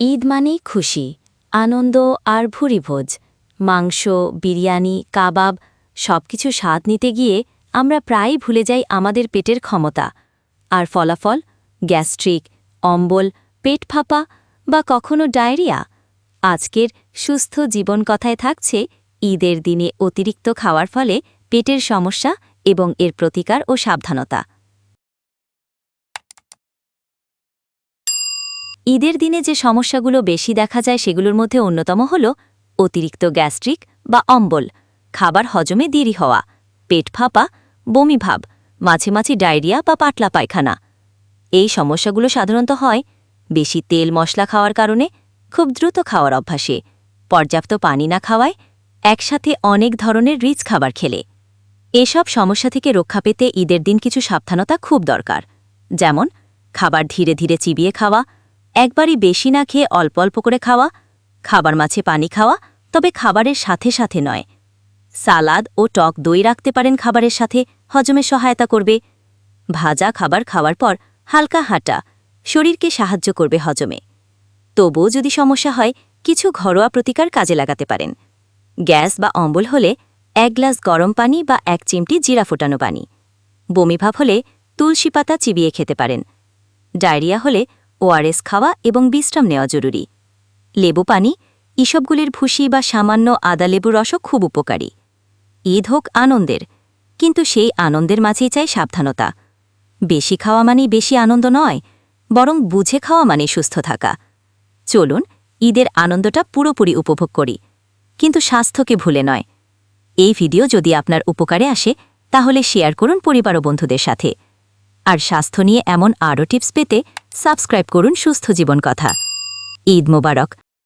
ঈদ মানেই খুশি, আনন্দ আর ভুরিভোজ, মাংস, বিরিয়ানি, কাবাব, সবকিছু স্বাদ নিতে গিয়ে আমরা প্রায়ই ভুলে যাই আমাদের পেটের ক্ষমতা। আর ফলাফল? গ্যাস্ট্রিক, অম্বল, পেট ফাঁপা বা কখনো ডায়রিয়া? আজকের সুস্থ জীবন কথায় থাকছে ঈদের দিনে অতিরিক্ত খাওয়ার ফলে পেটের সমস্যা এবং এর প্রতিকার ও সাবধানতা। ঈদের দিনে যে সমস্যাগুলো বেশি দেখা যায় সেগুলোর মধ্যে অন্যতম হল অতিরিক্ত গ্যাস্ট্রিক বা অম্বল, খাবার হজমে দেরি হওয়া, পেট ফাঁপা, বমি ভাব, মাঝে মাঝে ডায়রিয়া বা পাতলা পায়খানা। এই সমস্যাগুলো সাধারণত হয় বেশি তেল মশলা খাওয়ার কারণে, খুব দ্রুত খাওয়ার অভ্যাসে, পর্যাপ্ত পানি না খাওয়ায়, একসাথে অনেক ধরনের রিচ খাবার খেলে। এসব সমস্যা থেকে রক্ষা পেতে ঈদের দিন কিছু সাবধানতা খুব দরকার। যেমন, খাবার ধীরে ধীরে চিবিয়ে খাওয়া একবারই বেশি না খেয়ে অল্প অল্প করে খাওয়া, খাবার মাছে পানি খাওয়া, তবে খাবারের সাথে সাথে নয়। সালাদ ও টক দই রাখতে পারেন খাবারের সাথে, হজমে সহায়তা করবে। ভাজা খাবার খাওয়ার পর হালকা হাঁটা, শরীরকে সাহায্য করবে হজমে। তবুও যদি সমস্যা হয়, কিছু ঘরোয়া প্রতিকার কাজে লাগাতে পারেন। গ্যাস বা অম্বল হলে এক গ্লাস গরম পানি বা এক চিমটি জিরা ফোটানো পানি। বমিভাব হলে তুলসী পাতা চিবিয়ে খেতে পারেন। ডায়রিয়া হলে ওআরএস খাওয়া এবং বিশ্রাম নেওয়া জরুরি। লেবু পানি, ইসবগুলির ভুসি বা সামান্য আদা লেবু রসও খুব উপকারী। ঈদ হোক আনন্দের, কিন্তু সেই আনন্দের মাঝেই চাই সাবধানতা। বেশি খাওয়া মানেই বেশি আনন্দ নয়, বরং বুঝে খাওয়া মানে সুস্থ থাকা। চলুন, ঈদের আনন্দটা পুরোপুরি উপভোগ করি, কিন্তু স্বাস্থ্যকে ভুলে নয়। এই ভিডিও যদি আপনার উপকারে আসে, তাহলে শেয়ার করুন পরিবার ও বন্ধুদের সাথে। আর স্বাস্থ্য নিয়ে এমন আরও টিপস পেতে সাবস্ক্রাইব করুন সুস্থ জীবন কথা। ঈদ মোবারক।